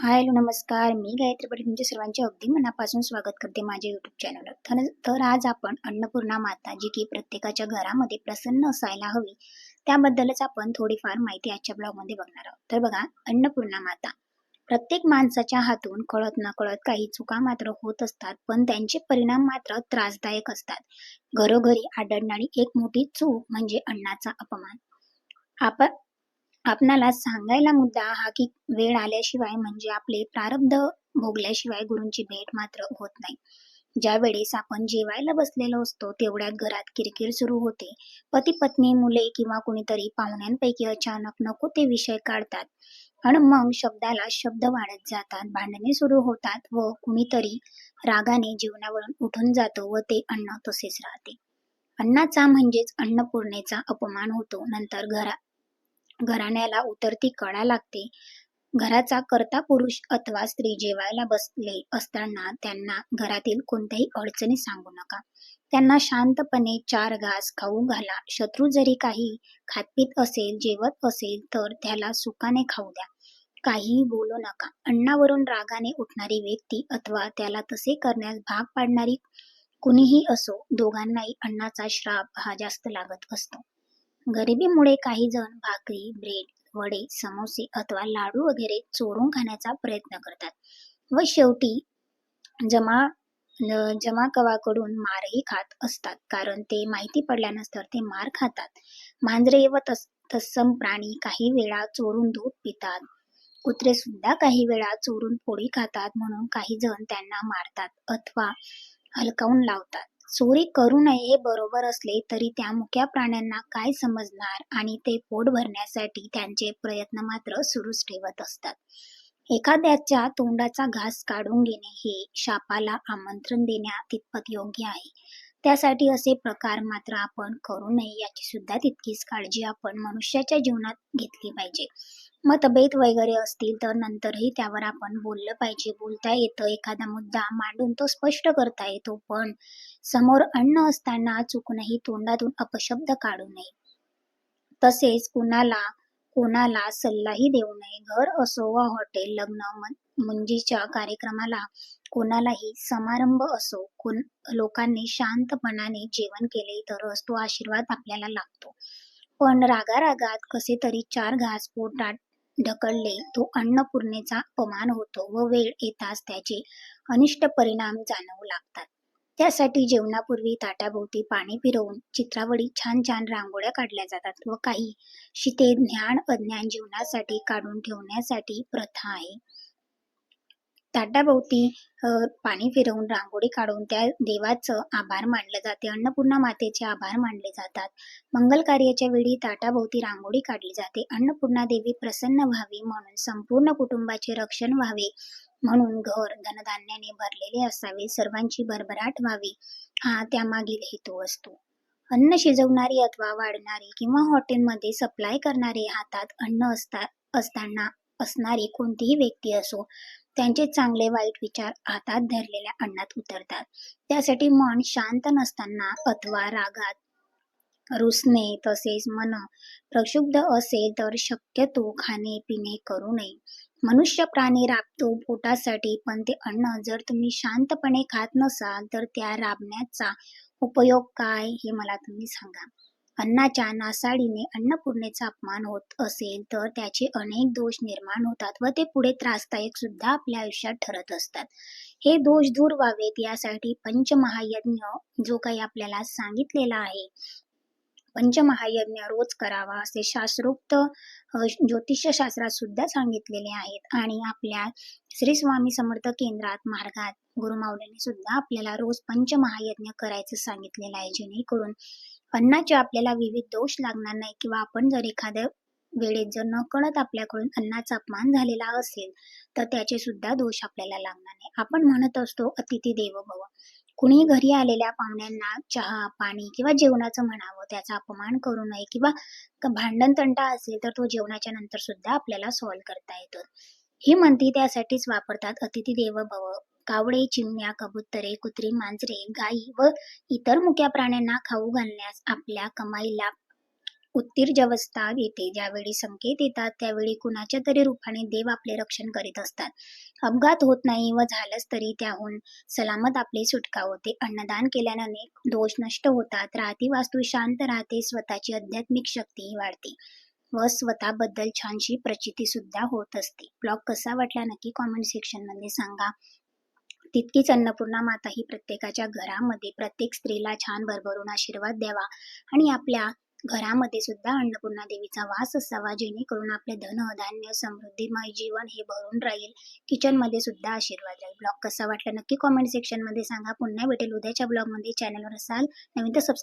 Hi hello नमस्कार. मी गायत्री पाटील तुमच्या सर्वांचे अगदी मनापासून स्वागत करते माझ्या यूट्यूब चॅनलवर तर तर आज आपण अन्नपूर्णा माता जी की प्रत्येकाच्या घरामध्ये प्रसन्न असायला हवी त्याबद्दलच आपण थोडीफार माहिती आजच्या ब्लॉगमध्ये बघणार आहोत. तर बघा अन्नपूर्णा माता. प्रत्येक माणसाच्या हातून कळत न कळत काही चुका मात्र होत असतात पण त्यांचे परिणाम मात्र त्रासदायक असतात. घरोघरी आढळणारी एक मोठी चूक म्हणजे अन्नाचा अपमान. आपण आपणाला सांगायला मुद्दा हा की वेळ आल्याशिवाय म्हणजे आपले प्रारब्ध भोगल्याशिवाय गुरूंची भेट मात्र होत नाही. ज्या वेळेस आपण जेवायला बसलेलो असतो तेवढ्यात घरात किरकिर सुरू होते. पती पत्नी मुले किंवा कुणीतरी पाहुण्यांपैकी अचानक नको ते विषय काढतात. आणि मग शब्दाला शब्द वाढत जातात भांडणे सुरू होतात व कुणीतरी रागाने जीवनावरून उठून जातो व ते अन्न तसेच राहते. अन्नाचा म्हणजेच अन्नपूर्णेचा अपमान होतो. नंतर घरा घराण्याला उतरती कळा लागते. घराचा कर्ता पुरुष अथवा स्त्री जेवायला बसले असताना त्यांना घरातील कोणत्याही अडचणी सांगू नका. त्यांना शांतपणे चार घास खाऊ घाला. शत्रू जरी काही खातपीत असेल जेवत असेल तर त्याला सुखाने खाऊ द्या. काहीही बोलू नका. अन्नावरून रागाने उठणारी व्यक्ती अथवा त्याला तसे करण्यास भाग पाडणारी कुणीही असो दोघांनाही अन्नाचा श्राप हा जास्त लागत असतो. गरिबीमुळे काही जण भाकरी ब्रेड वडे समोसे अथवा लाडू वगैरे चोरून खाण्याचा प्रयत्न करतात. व शेवटी जमा जमा कवाकडून मारही खात असतात. कारण ते माहिती पडल्यानंतर ते मार खातात. मांजरे व तस तत्सम प्राणी काही वेळा चोरून दूध पितात. कुत्रे सुद्धा काही वेळा चोरून पोळी खातात म्हणून काही जण त्यांना मारतात. अथवा हलकावून लावतात. चोरी करू नये हे बरोबर असले तरी त्या मुक्या प्राण्यांना काय समजणार आणि ते पोट भरण्यासाठी त्यांचे प्रयत्न मात्र सुरूच ठेवत असतात. एखाद्याच्या तोंडाचा घास काढून घेणे हे शापाला आमंत्रण देण्या तितपत योग्य आहे. त्यासाठी असे प्रकार मात्र आपण करू नये याची सुद्धा तितकीच काळजी आपण मनुष्याच्या जीवनात घेतली पाहिजे. मतभेद वगैरे असतील तर नंतरही त्यावर आपण बोललं पाहिजे. बोलता येतं. एखादा मुद्दा मांडून तो स्पष्ट करता येतो. पण समोर अन्न असताना चुकूनही तोंडातून अपशब्द काढू नये. तसेच कुणाला कोणाला सल्लाही देऊ नये. घर असो वा हॉटेल लग्न मुंजीच्या कार्यक्रमाला कोणालाही समारंभ असो कोण लोकांनी शांतपणाने जेवण केले तरच तो आशीर्वाद आपल्याला लागतो. पण रागारागात कसे तरी चार घास पोटात ढकलले तो अन्नपूर्णेचा अपमान होतो व वेळ येताच त्याचे अनिष्ट परिणाम जाणवू लागतात. त्यासाठी जेवणापूर्वी ताटाभोवती पाणी फिरवून चित्रावळी छान छान रांगोळ्या काढल्या जातात व काही शिते ज्ञान अज्ञान जीवनासाठी काढून ठेवण्यासाठी प्रथा आहे. ताटाभोवती पाणी फिरवून रांगोळी काढून त्या देवाचं आभार मानलं जाते. अन्नपूर्णा मातेचे आभार मानले जातात. मंगल कार्याच्या वेळी ताटाभोवती रांगोळी काढली जाते. अन्नपूर्णा देवी प्रसन्न व्हावी म्हणून संपूर्ण कुटुंबाचे रक्षण व्हावे म्हणून घर धनधान्याने भरलेले असावे. सर्वांची भरभराट व्हावी हा त्यामागील हेतू असतो. अन्न शिजवणारी अथवा वाढणारी किंवा हॉटेलमध्ये सप्लाय करणारे हातात अन्न असता असताना असणारी कोणतीही व्यक्ती असो त्यांचे चांगले वाईट विचार हातात धरलेल्या अन्नात उतरतात. त्यासाठी मन शांत नसताना अथवा रागात रुसणे तसेच मन प्रक्षुब्ध असेल तर शक्यतो खाणे पिणे करू नये. मनुष्य प्राणी राबतो पोटासाठी पण ते अन्न जर तुम्ही शांतपणे खात नसाल तर त्या राबण्याचा उपयोग काय हे मला तुम्ही सांगा. अन्नाच्या नासाडीने अन्नपूर्णेचा अपमान होत असेल तर त्याचे अनेक दोष निर्माण होतात व ते पुढे त्रासदायक सुद्धा आपल्या आयुष्यात ठरत असतात. हे दोष दूर व्हावेत यासाठी पंचमहायज्ञ जो काही आपल्याला सांगितलेला आहे पंचमहायज्ञ रोज करावा असे शास्त्रोक्त ज्योतिषशास्त्रात सुद्धा सांगितलेले आहेत. आणि आपल्या श्री स्वामी समर्थ केंद्रात मार्गात गुरुमाऊलीने सुद्धा आपल्याला रोज पंचमहायज्ञ करायचं सांगितलेलं आहे जेणेकरून अन्नाचे आपल्याला विविध दोष लागणार नाही किंवा आपण जर एखाद्या वेळेत जर नकळत आपल्याकडून अन्नाचा अपमान झालेला असेल तर त्याचे सुद्धा दोष आपल्याला लागणार नाही. आपण म्हणत असतो अतिथी देव भव. कुणी घरी आलेल्या पाहुण्यांना चहा पाणी किंवा जेवणाचं म्हणावं त्याचा अपमान करू नये किंवा भांडण तंटा असेल तर तो जेवणाच्या नंतर सुद्धा आपल्याला सॉल्व्ह करता येतो. ही म्हणती त्यासाठीच वापरतात अतिथी देव भव. कावळे चिमण्या कबुतरे कुत्री मांजरे गायी व इतर मुक्या प्राण्यांना खाऊ घालण्यास आपल्या कमाईला उत्तीर्जवस्था येते ज्यावेळी संकेत येतात त्यावेळी कुणाच्या तरी रूपाने देव आपले रक्षण करीत असतात. अपघात होत नाही व झालंच तरी त्याहून सलामत आपली सुटका होते. अन्नदान केल्याने अनेक दोष नष्ट होतात. राहती वास्तू शांत राहते. स्वतःची आध्यात्मिक शक्तीही वाढते व स्वतःबद्दल छानशी प्रचिती सुद्धा होत असते. ब्लॉग कसा वाटला नक्की कॉमेंट सेक्शनमध्ये सांगा. तितकीच अन्नपूर्णा माता ही प्रत्येकाच्या घरामध्ये प्रत्येक स्त्रीला छान भरभरून आशीर्वाद द्यावा आणि आपल्या घरामध्ये सुद्धा अन्नपूर्णा देवीचा वास असावा जेणेकरून आपले धन धान्य समृद्धीमय जीवन हे भरून राहील. किचनमध्ये सुद्धा आशीर्वाद राहील. ब्लॉग कसा वाटला नक्की कॉमेंट सेक्शनमध्ये सांगा. पुन्हा भेटेल उद्याच्या ब्लॉगमध्ये चॅनलवर असाल नवीन तर सबस्क्राईब